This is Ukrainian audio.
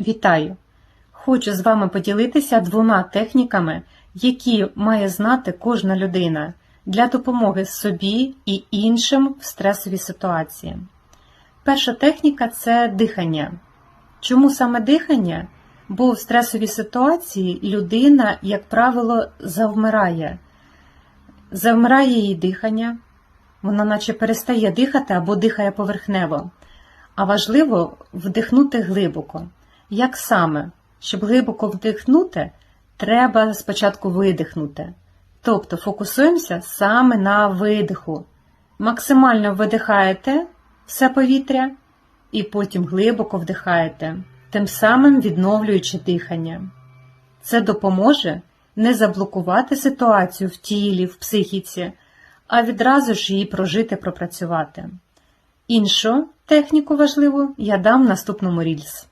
Вітаю! Хочу з вами поділитися двома техніками, які має знати кожна людина для допомоги собі і іншим в стресовій ситуації. Перша техніка це дихання. Чому саме дихання? Бо в стресовій ситуації людина, як правило, завмирає. Завмирає її дихання, вона наче перестає дихати або дихає поверхнево. А важливо вдихнути глибоко. Як саме? Щоб глибоко вдихнути, треба спочатку видихнути. Тобто фокусуємося саме на видиху. Максимально видихаєте все повітря і потім глибоко вдихаєте, тим самим відновлюючи дихання. Це допоможе не заблокувати ситуацію в тілі, в психіці, а відразу ж її прожити, пропрацювати. Іншу техніку важливу я дам в наступному рільс.